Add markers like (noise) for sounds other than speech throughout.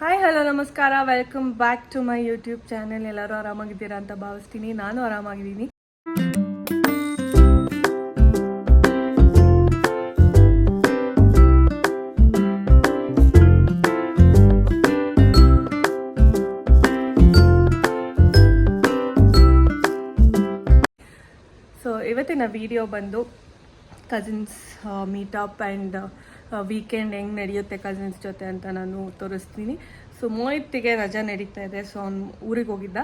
Hi hello ನಮಸ್ಕಾರ. Welcome back to my YouTube channel ಎಲ್ಲರೂ ಆರಾಮಾಗಿದ್ದೀರಾ ಅಂತ ಭಾವಿಸ್ತೀನಿ. ನಾನು ಆರಾಮಾಗಿದ್ದೀನಿ. ಸೊ ಇವತ್ತಿನ ವಿಡಿಯೋ ಬಂದು ಕಸಿನ್ಸ್ ಮೀಟಪ್ ಆ್ಯಂಡ್ ವೀಕೆಂಡ್ ಹೆಂಗೆ ನಡೆಯುತ್ತೆ ಕಸಿನ್ಸ್ ಜೊತೆ ಅಂತ ನಾನು ತೋರಿಸ್ತೀನಿ. ಸೊ ಮೋಹಿತ್ಗೆ ರಜಾ ನಡೀತಾ ಇದೆ. ಸೊ ಅವ್ನು ಊರಿಗೆ ಹೋಗಿದ್ದ.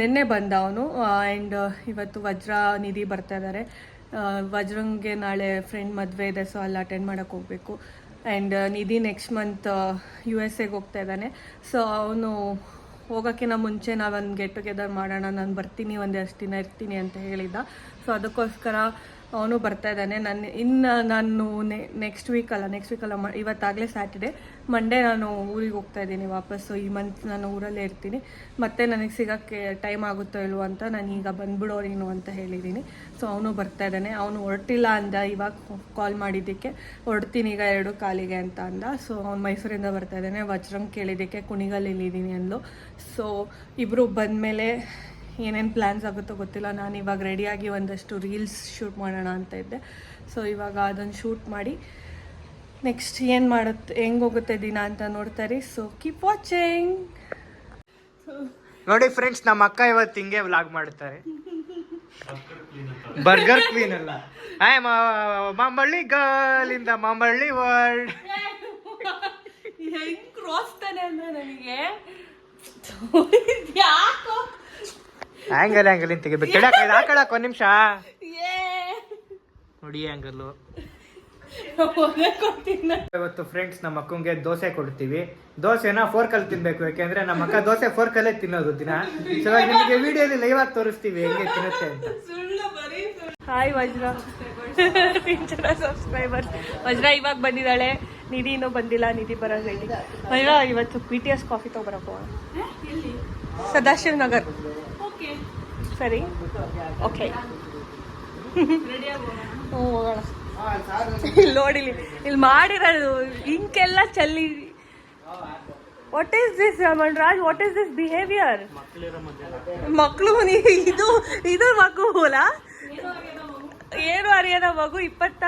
ನಿನ್ನೆ ಬಂದ ಅವನು. ಆ್ಯಂಡ್ ಇವತ್ತು ವಜ್ರ ನಿಧಿ ಬರ್ತಾ ಇದ್ದಾರೆ ವಜ್ರಂಗೆ ನಾಳೆ ಫ್ರೆಂಡ್ ಮದುವೆ ಇದೆ. ಸೊ ಅಲ್ಲಿ ಅಟೆಂಡ್ ಮಾಡೋಕೆ ಹೋಗಬೇಕು. And Nidhi next month U S ಎಗೆ ಹೋಗ್ತಾ ಇದ್ದಾನೆ ಸೊ ಅವನು ಹೋಗೋಕ್ಕಿಂತ ಮುಂಚೆ ನಾವೊಂದು ಗೆಟ್ ಟುಗೆದರ್ ಮಾಡೋಣ. ನಾನು ಬರ್ತೀನಿ ಒಂದಷ್ಟು ದಿನ ಇರ್ತೀನಿ ಅಂತ ಹೇಳಿದ್ದ. ಸೊ ಅದಕ್ಕೋಸ್ಕರ ಅವನು ಬರ್ತಾ ಇದ್ದಾನೆ. ನಾನು, ಇನ್ನು ನಾನು ನೆಕ್ಸ್ಟ್ ವೀಕಲ್ಲ ನೆಕ್ಸ್ಟ್ ವೀಕಲ್ಲ ಮ, ಇವತ್ತಾಗಲೇ ಸ್ಯಾಟರ್ಡೆ ಮಂಡೇ ನಾನು ಊರಿಗೆ ಹೋಗ್ತಾ ಇದ್ದೀನಿ ವಾಪಸ್ಸು ಈ ಮಂತ್ ನಾನು ಊರಲ್ಲೇ ಇರ್ತೀನಿ. ಮತ್ತೆ ನನಗೆ ಸಿಗೋಕ್ಕೆ ಟೈಮ್ ಆಗುತ್ತೋ ಇಲ್ವೋ ಅಂತ ನಾನು ಈಗ ಬಂದ್ಬಿಡೋ ನೀನು ಅಂತ ಹೇಳಿದ್ದೀನಿ. ಸೊ ಅವನು ಬರ್ತಾ ಇದ್ದಾನೆ. ಅವನು ಹೊರಟಿಲ್ಲ ಅಂದ, ಇವಾಗ ಕಾಲ್ ಮಾಡಿದ್ದಕ್ಕೆ. ಹೊರಡ್ತೀನಿ ಈಗ ಎರಡು ಕಾಲಿಗೆ ಅಂತ ಅಂದ. ಸೊ ಅವ್ನು ಮೈಸೂರಿಂದ ಬರ್ತಾ ಇದ್ದಾನೆ. ವಜ್ರಂಗ್ ಕೇಳಿದ್ದಕ್ಕೆ ಕುಣಿಗಲ್ ಇಲ್ಲಿದ್ದೀನಿ ಅಂದು ಸೊ ಇಬ್ಬರು ಬಂದಮೇಲೆ ಏನೇನು ಪ್ಲ್ಯಾನ್ಸ್ ಆಗುತ್ತೋ ಗೊತ್ತಿಲ್ಲ. ನಾನು ಇವಾಗ ರೆಡಿಯಾಗಿ ಒಂದಷ್ಟು ರೀಲ್ಸ್ ಶೂಟ್ ಮಾಡೋಣ ಅಂತ ಇದ್ದೆ. ಸೊ ಇವಾಗ ಅದನ್ನು ಶೂಟ್ ಮಾಡಿ ನೆಕ್ಸ್ಟ್ ಏನು ಮಾಡುತ್ತೆ ಹೆಂಗೆ ಹೋಗುತ್ತೆ ದಿನ ಅಂತ ನೋಡ್ತಾರೆ. ಸೊ ಕೀಪ್ ವಾಚಿಂಗ್ ನೋಡಿ ಫ್ರೆಂಡ್ಸ್ ನಮ್ಮ ಅಕ್ಕ ಇವತ್ತು ಹಿಂಗೆ ವ್ಲಾಗ್ ಮಾಡ್ತಾರೆ ಬರ್ಗರ್ ಕ್ವೀನ್ ಅಲ್ಲ. ಐ ಮಾಮಳ್ಳಿ ಗರ್ಲ್ ಇಂದ ಮಾಮಳ್ಳಿ ವರ್ಲ್ಡ್ ಹೆಂಗ್ ಕ್ರಾಸ್ ತಾನೆ ಅಂದ್ರೆ ನನಗೆ? ಯಾಕೋ ಆಂಗಲ್ ಆಂಗಲ್ ಇಂತ ತೆಗಿಬೇಕು ಕೆಡಕ ಇದು ಹಾಕಳಕ್ ಒಂದ್ ನಿಮಿಷ. ನೋಡಿ ಆಂಗಲ್ ಇವತ್ತು ಫ್ರೆಂಡ್ಸ್ ನಮ್ಮ ಅಕ್ಕಂಗೆ ದೋಸೆ ಕೊಡ್ತೀವಿ. ದೋಸೆನ ಫೋರ್ಕಲ್ಲಿ ತಿನ್ಬೇಕು ಯಾಕೆಂದ್ರೆ ನಮ್ಮ ಅಕ್ಕ ದೋಸೆ ಫೋರ್ಕಲ್ಲೇ ತಿನ್ನೋದು ದಿನ. ಸೊ ನಿಮಗೆ ವಿಡಿಯೋಲಿ ಲೈವ್ ಆಗಿ ತೋರಿಸ್ತೀವಿ ಹೆಂಗೆ ತಿನ್ನುತ್ತೆ ಅಂತ. ಹಾಯ್ ವಜ್ರ. ಜನ ಸಬ್ಸ್ಕ್ರೈಬರ್ಸ್ ವಜ್ರ ಇವಾಗ ಬಂದಿದ್ದಾಳೆ. ನಿಧಿ ಇನ್ನೂ ಬಂದಿಲ್ಲ ನಿಧಿ ಬರೋ ಹೇಳಿ. ವಜ್ರ ಇವತ್ತು ಪಿ ಟಿ ಎಸ್ ಕಾಫಿ ತಗೊಬರಪ್ಪ. ಹೋಗೋಣ ಸದಾಶಿವ್ ನಗರ್ ಸರಿ. ಓಕೆ. ಹ್ಞೂ ಹೋಗೋಣ. ಇಲ್ಲಿ ನೋಡಿಲಿ ಇಲ್ಲಿ ಮಾಡಿರೋದು ಇಂಕೆಲ್ಲ ಚಲ್ಲಿ. What is this Raj what is this behaviour ಮಕ್ಕಳು ಇದು ಇದು ಮಗು ಅಲ್ಲ? ಏನು ಅರಿಯದ ಮಗು. ಇಪ್ಪತ್ತ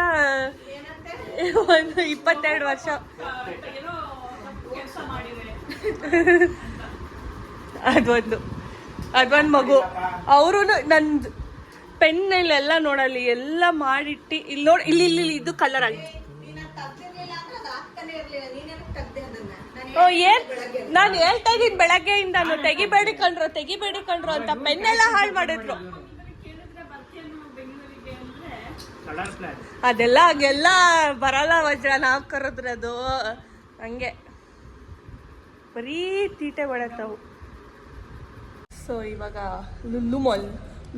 ಒಂದು ಇಪ್ಪತ್ತೆರಡು ವರ್ಷ. ಅದೊಂದು. ಅದೊಂದು ಮಗು. ಅವರು ನಂದು ಪೆನ್ನೆಲ್ಲ ನೋಡಲ್ಲಿ, ಎಲ್ಲ ಮಾಡಿಟ್ಟು ಇಲ್ಲಿ ನೋಡಿ ಇಲ್ಲಿ ಇಲ್ಲಿ ಇದು ಕಲರ್ ಆಗಿ. ಓ, ಏನ್? ನಾನು ಹೇಳ್ತಾ ಇದ್ದೀನಿ ಬೆಳಗ್ಗೆಯಿಂದ ತೆಗಿಬೇಡಿ ಕಂಡ್ರು ತೆಗಿಬೇಡಿ ಕಂಡ್ರು ಅಂತ ಪೆನ್ನೆಲ್ಲ ಹಾಳು ಮಾಡಿದ್ರು. ಅದೆಲ್ಲ ಹಾಗೆಲ್ಲ ಬರಲ್ಲ ವಜ್ರ, ನಾವು ಕರೆದ್ರೆ ಅದು ಹಂಗೆ. ಬರೀ ತೀಟೆ ಮಾಡತ್ತವು ಸೊ ಇವಾಗ ಲುಲ್ಲು ಮಾಲ್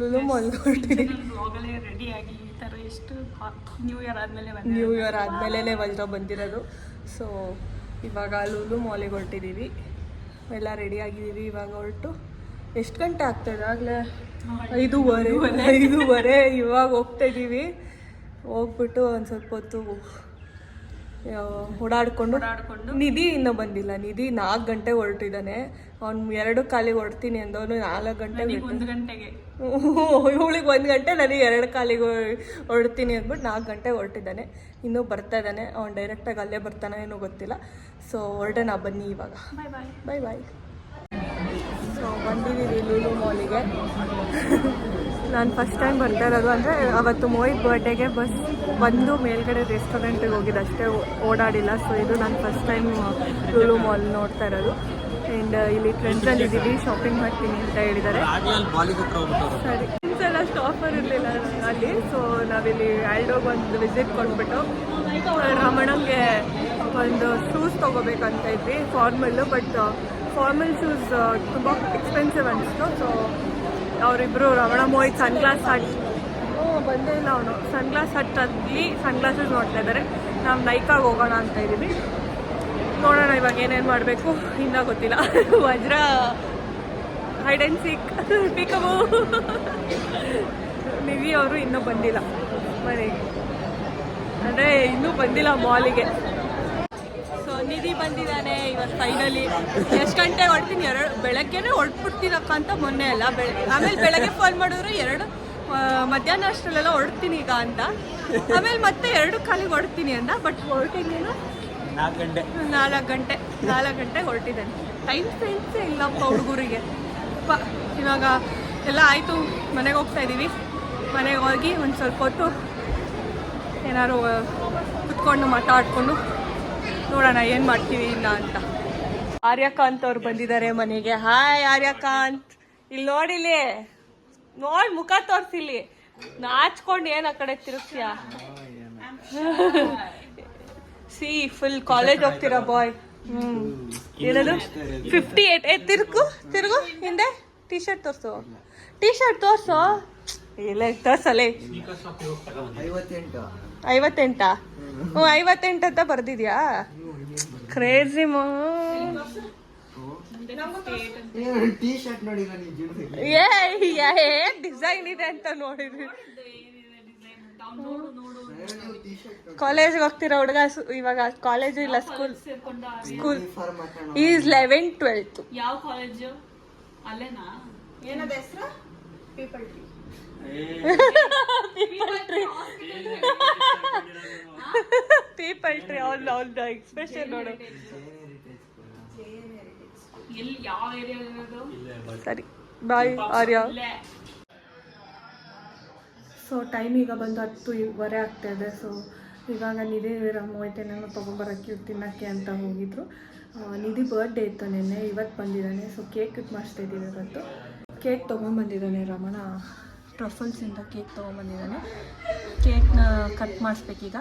ಲುಲ್ಲು ಮಾಲ್ ಹೊರಟಿದೆ ರೆಡಿಯಾಗಿ (laughs) ಈ ಥರ ಎಷ್ಟು ನ್ಯೂ ಇಯರ್ ಆದಮೇಲೆ ನ್ಯೂ ಇಯರ್ ಆದಮೇಲೆ ವಜ್ರ ಬಂದಿರೋದು. ಸೊ ಇವಾಗ ಲುಲು ಮಾಲಿಗೆ ಹೊರಟಿದ್ದೀವಿ ಎಲ್ಲ ರೆಡಿ ಆಗಿದ್ದೀವಿ ಇವಾಗ ಹೊರಟು. ಎಷ್ಟು ಗಂಟೆ ಆಗ್ತದೆ ಆಗಲೇ ಐದೂವರೆ. ಐದೂವರೆ. ಇವಾಗ ಹೋಗ್ತಾ ಇದ್ದೀವಿ ಹೋಗ್ಬಿಟ್ಟು ಒಂದು ಸ್ವಲ್ಪ ಹೊತ್ತು ಓಡಾಡ್ಕೊಂಡು ನಿಧಿ ಇನ್ನೂ ಬಂದಿಲ್ಲ. ನಿಧಿ ನಾಲ್ಕು ಗಂಟೆ ಹೊರಟಿದ್ದಾನೆ. ಅವ್ನು ಎರಡು ಕಾಲಿಗೆ ಹೊಡ್ತೀನಿ ಅಂದವನು ನಾಲ್ಕು ಗಂಟೆ ಒಂದು ಗಂಟೆಗೆ. (laughs) ಇವಳಿಗೆ ಒಂದು ಗಂಟೆ ನನಗೆ ಎರಡು ಕಾಲಿಗೆ ಹೊರಡ್ತೀನಿ ಅಂದ್ಬಿಟ್ಟು ನಾಲ್ಕು ಗಂಟೆ ಹೊರಟಿದ್ದಾನೆ. ಇನ್ನೂ ಬರ್ತಾ ಇದ್ದಾನೆ. ಅವ್ನು ಡೈರೆಕ್ಟಾಗಿ ಅಲ್ಲೇ ಬರ್ತಾನೆ ಏನೋ ಗೊತ್ತಿಲ್ಲ. ಸೊ ಹೊರಟೆ ನಾ ಬನ್ನಿ ಇವಾಗ. ಬಾಯ್ ಬಾಯ್ ಬಾಯ್ ಬಾಯ್ ಸೊ ಬಂದಿದ್ದೀವಿ ಲೂಲು ಮಾಲಿಗೆ (laughs) ನಾನು ಫಸ್ಟ್ ಟೈಮ್ ಬರ್ತಾ ಇರೋದು ಅಂದರೆ ಅವತ್ತು ಮೋಹಿತ್ ಬರ್ಡೇಗೆ ಬಸ್ ಬಂದು ಮೇಲ್ಗಡೆ ರೆಸ್ಟೋರೆಂಟಿಗೆ ಹೋಗಿದ್ದು. ಅಷ್ಟೇ ಓಡಾಡಿಲ್ಲ. ಸೊ ಇದು ನಾನು ಫಸ್ಟ್ ಟೈಮ್ ಲೂಲು ಮಾಲ್ ನೋಡ್ತಾ ಇರೋದು. ಆ್ಯಂಡ್ ಇಲ್ಲಿ ಟ್ರೆಂಡ್ಸಲ್ಲಿ ಇದ್ದೀವಿ ಶಾಪಿಂಗ್ ಮಾಡ್ತೀನಿ ಅಂತ ಹೇಳಿದ್ದಾರೆ. ಸರಿ. ಎಲ್ಲ ಆಫರ್ ಇರಲಿಲ್ಲ ಅಲ್ಲಿ. ಸೊ ನಾವಿಲ್ಲಿ ಆಲ್ಡೋಗೆ ಒಂದು ವಿಸಿಟ್ ಕೊಟ್ಬಿಟ್ಟು ರಮಣಂಗೆ ಒಂದು ಶೂಸ್ ತೊಗೋಬೇಕಂತ ಇದ್ವಿ. ಫಾರ್ಮಲ್ಲು ಬಟ್ ಫಾರ್ಮಲ್ ಶೂಸ್ ತುಂಬ ಎಕ್ಸ್ಪೆನ್ಸಿವ್ ಅನಿಸ್ತು. ಸೊ ಅವರಿಬ್ಬರು ರಮಣ ಮೋಹಿತ್ ಸನ್ಗ್ಲಾಸ್ ಹಟ್ ಹ್ಞೂ ಬಂದೇ ಇಲ್ಲ ಅವನು. ಸನ್ಗ್ಲಾಸ್ ಹಟ್ ಅಲ್ಲಿ ಸನ್ಗ್ಲಾಸಸ್ ನೋಡ್ತಾ ಇದ್ದಾರೆ. ನಾವು ನೈಕಾಗಿ ಹೋಗೋಣ ಅಂತ ಇದ್ದೀವಿ ನೋಡೋಣ ಇವಾಗ ಏನೇನು ಮಾಡಬೇಕು. ಇನ್ನೂ ಗೊತ್ತಿಲ್ಲ. (laughs) ವಜ್ರ. ಹೈಡ್ ಆ್ಯಂಡ್ ಸಿಕ್ ಪಿಕಬು ನಿವಿ ಅವರು ಇನ್ನೂ ಬಂದಿಲ್ಲ. ಮನೆಗೆ. ಅಂದರೆ ಇನ್ನೂ ಬಂದಿಲ್ಲ ಮಾಲಿಗೆ ನಿಧಿ ಬಂದಿದ್ದಾನೆ ಇವತ್ತು ಫೈನಲಿ ಎಷ್ಟು ಗಂಟೆ ಹೊಡ್ತೀನಿ ಎರಡು ಬೆಳಗ್ಗೆನೇ ಹೊಡ್ಬಿಡ್ತೀನಕ್ಕ ಅಂತ ಮೊನ್ನೆ ಅಲ್ಲ. ಬೆಳ ಆಮೇಲೆ ಬೆಳಗ್ಗೆ ಫೋನ್ ಮಾಡಿದ್ರು ಎರಡು ಮಧ್ಯಾಹ್ನ ಅಷ್ಟರಲ್ಲೆಲ್ಲ ಹೊಡ್ತೀನಿ ಈಗ ಅಂತ. ಆಮೇಲೆ ಮತ್ತೆ ಎರಡು ಕಾಲಿಗೆ ಹೊಡ್ತೀನಿ ಅಂತ ಬಟ್ ಹೊರಟಿದ್ದೀನಿ ನಾಲ್ಕು ಗಂಟೆ. ನಾಲ್ಕು ಗಂಟೆ ನಾಲ್ಕು ಗಂಟೆ ಹೊರಟಿದ್ದೇನೆ ಟೈಮ್ ಸೆನ್ಸೇ ಇಲ್ಲಪ್ಪ ಹುಡುಗರಿಗೆ. ಪ ಇವಾಗ ಎಲ್ಲ ಆಯಿತು ಮನೆಗೆ ಹೋಗ್ತಾ ಇದ್ದೀವಿ ಮನೆಗೆ ಹೋಗಿ ಒಂದು ಸ್ವಲ್ಪ ಹೊತ್ತು ಏನಾದ್ರು ಕುತ್ಕೊಂಡು ಮಾತಾಡ್ಕೊಂಡು ನೋಡೋಣ, ಏನು ಮಾಡ್ತೀವಿ ಇಲ್ಲ ಅಂತ. ಆರ್ಯಕಾಂತ್ ಅವ್ರು ಬಂದಿದ್ದಾರೆ ಮನೆಗೆ. ಹಾಯ್ ಆರ್ಯಕಾಂತ್. ಇಲ್ಲಿ ನೋಡಿಲಿ ನೋಡಿ, ಮುಖ ತೋರಿಸಿಲಿ ನಾಚ್ಕೊಂಡು ಏನು ಆ ಕಡೆ ತಿರುಗ್ತೀಯ? ಸಿ ಫುಲ್ ಕಾಲೇಜ್ ಹೋಗ್ತೀರಾ ಬಾಯ್ ಹ್ಮ್. ಏನದು? ಫಿಫ್ಟಿ ಏಟ್ ತಿರುಗು ತಿರುಗು, ಹಿಂದೆ. ಟಿ ಶರ್ಟ್ ತೋರ್ಸು. ಟಿ ಶರ್ಟ್ ತೋರ್ಸು. ಇಲ್ಲ ತೋರ್ಸಲೇ. ಐವತ್ತೆಂಟಾ. ಹ್ಞೂ ಐವತ್ತೆಂಟು ಅಂತ ಬರ್ದಿದ್ಯಾ? ಕ್ರೇಜಿ ಮಾ. ಏನ್ ಡಿಸೈನ್ ಇದೆ ಅಂತ ನೋಡಿದ್ವಿ. ಕಾಲೇಜ್ಗೆ ಹೋಗ್ತಿರೋ ಹುಡುಗ ಇವಾಗ ಕಾಲೇಜು ಇಲ್ಲ school school is eleven twelfth ಯಾವ ಕಾಲೇಜು ಅಲ್ಲೇನಾ? ಪೀಪಲ್ ಟ್ರೀ ಅವ್ನ ಅವ್ನ ಎಕ್ಸ್ಪ್ರೆಷನ್ ನೋಡು. ಎಲ್ಲಿ ಯಾವ ಏರಿಯಾ ಇರೋದು? ಸರಿ. ಬಾಯ್ ಆರ್ಯ. ಸೊ ಟೈಮ್ ಈಗ ಬಂದು ಹತ್ತುವರೆ ಆಗ್ತಾ ಇದೆ. ಸೊ ಇವಾಗ ನಿಧಿ ರಾಮ ಐತೆ ನಾನು ತೊಗೊಂಬರೋಕ್ಕೆ ತಿನ್ನೋಕ್ಕೆ ಅಂತ ಹೋಗಿದ್ರು. ನಿಧಿ ಬರ್ಡೇ ಇತ್ತು ನಿನ್ನೆ ಇವತ್ತು ಬಂದಿದ್ದಾನೆ. ಸೊ ಕೇಕ್ ಕಟ್ ಮಾಡಿಸ್ತಾ ಇದ್ದೀವಿ ಇವತ್ತು. ಕೇಕ್ ತೊಗೊಂಬಂದಿದ್ದಾನೆ ರಮಣ. ಟ್ರಫಲ್ಸಿಂದ ಕೇಕ್ ತೊಗೊಂಬಂದಿದ್ದಾನೆ. ಕೇಕ್ನ ಕಟ್ ಮಾಡಿಸ್ಬೇಕೀಗ.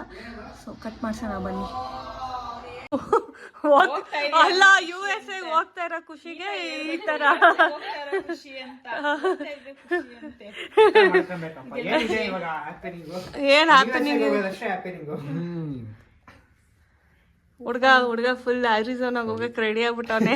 ಸೊ ಕಟ್ ಮಾಡ್ಸೋಣ ಬನ್ನಿ. ಅಲ್ಲ ಯು ಎಸ್ ಎ ಹೋಗ್ತಾ ಇರೋ ಖುಷಿಗೆ ಈ ತರ. ಏನು ಹ್ಯಾಪನಿಂಗ್ ಹುಡ್ಗ ಹುಡ್ಗ ಫುಲ್ ಅರಿಸೋನಾಗ ಹೋಗಕ್ಕೆ ರೆಡಿ ಆಗ್ಬಿಟ್ಟವನೆ.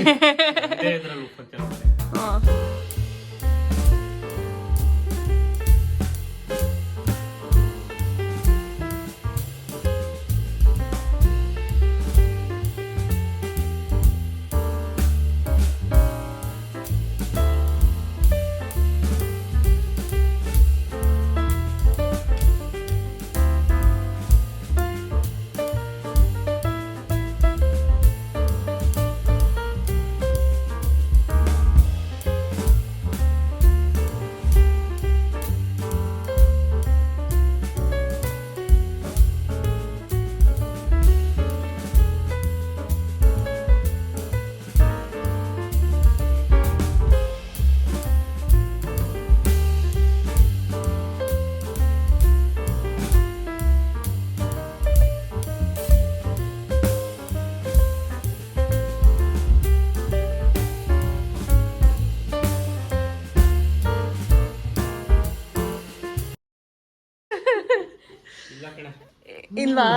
ಇಲ್ವಾ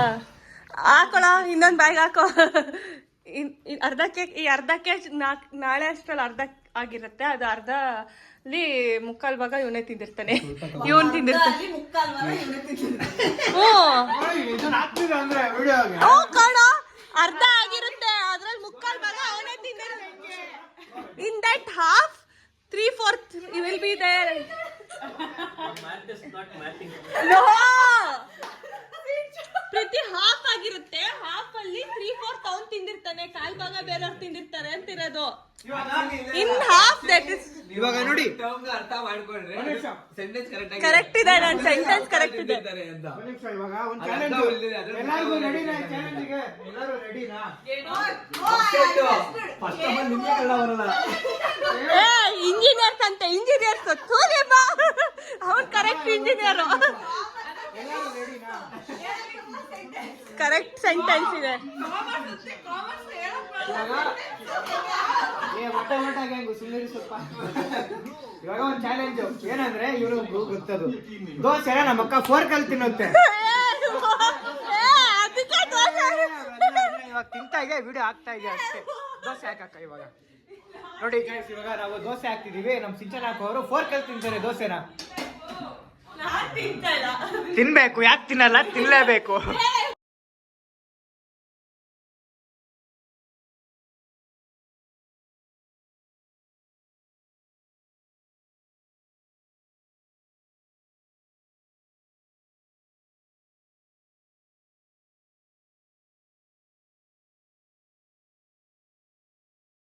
ಹಾಕೊಳ ಇನ್ನೊಂದು ಬ್ಯಾಗ್ ಹಾಕೋ. ಇನ್ ಅರ್ಧ ಕೇಕ್ ಈ ಅರ್ಧ ಕೇಕ್ ನಾಕ್ ನಾಳೆ ಅಷ್ಟರಲ್ಲಿ ಅರ್ಧ ಆಗಿರುತ್ತೆ. ಅದು ಅರ್ಧ ಅಲ್ಲಿ ಮುಕ್ಕಾಲ್ ಭಾಗ ಇವನೇ ತಿಂದಿರ್ತಾನೆ. ಇವನ್ ತಿಂದಿರ್ತಾನೆ. ಕಣ. ಅರ್ಧ ಆಗಿರುತ್ತೆ. ಅದ್ರಲ್ಲಿ ಮುಕ್ಕಾಲ್ ಭಾಗ ಅವನೇ ತಿಂದಿರ್ತಾನೆ in that half three fourth will be there no ಪ್ರತಿ ಹಾಫ್ ಆಗಿರುತ್ತೆ. ಹಾಫ್ ಅಲ್ಲಿ ತ್ರೀ ಫೋರ್ ಅವ್ನ್ ತಿಂದಿರ್ತಾನೆ. ಕಾಲ್ ಭಾಗ ಬೇರೆಯವ್ರು ತಿಂದಿರ್ತಾರೆ ಅಂತಿರೋದು. ಇನ್ ಹಾಫ್ ದಟ್ ಇಸ್ ಇವಾಗ ನೋಡಿ. ಅರ್ಥ ಮಾಡ್ಕೊಂಡ್ರೆ ಸೆಂಟೆನ್ಸ್ ಕರೆಕ್ಟ್ ಕರೆಕ್ಟ್ ಇದೆ ನನ್ನ ಸೆಂಟೆನ್ಸ್ ಕರೆಕ್ಟ್ ಇದೆ. ಅಂತ. ಒಂದ್ ನಿಮಿಷ ಇವಾಗ ಒಂದು ಚಾಲೆಂಜ್ ಎಲ್ಲರಿಗೂ ರೆಡಿನಾ ಚಾಲೆಂಜ್ಗೆ ಎಲ್ಲರೂ ರೆಡಿನಾ ಫಸ್ಟ್ ಆಫ್ ಆಲ್ ನಿಮಗೆ ಕಳ್ಳ ಬರಲ್ಲ ಏ ಇಂಜಿನಿಯರ್ಸ್ ಅಂತ ಇಂಜಿನಿಯರ್ಸ್ ತೂರಿ ಬಾ ಅವ್ನ್ ಕರೆಕ್ಟ್ ಇಂಜಿನಿಯರ್ ಎಲ್ಲರೂ ರೆಡಿನಾ ಕರೆಕ್ಟ್ ಸೆಂಟೆನ್ಸ್ ಇದೆ ಮೊಟ್ಟೆ ಹೆಂಗು ಸುಮ್ಮನೆ ಸ್ವಲ್ಪ. ಇವಾಗ ಒಂದು ಚಾಲೆಂಜ್ ಏನಂದ್ರೆ ಇವರು ಗೊತ್ತದು. ದೋಸೆ ನಮ್ಮ ಅಕ್ಕ ಫೋರ್ ಕಲ್ ತಿನ್ನುತ್ತೆ. ಇವಾಗ ತಿಂತಾ ಇದೆ ವಿಡಿಯೋ ಆಗ್ತಾ ಇದೆ ಅಷ್ಟೇ. ದೋಸೆ ಹಾಕಕ್ಕ ಇವಾಗ. ನೋಡಿ ಗೈಸ್ ಇವಾಗ ನಾವು ದೋಸೆ ಹಾಕ್ತಿದೀವಿ. ನಮ್ಮ ಸಿಂಚನ ಅವರು ಫೋರ್ ಕಲ್ ತಿಂತಾರೆ ದೋಸೆನ. ತಿನ್ಬೇಕು ಯಾಕೆ ತಿನ್ನಲ್ಲ? ತಿನ್ಲೇಬೇಕು.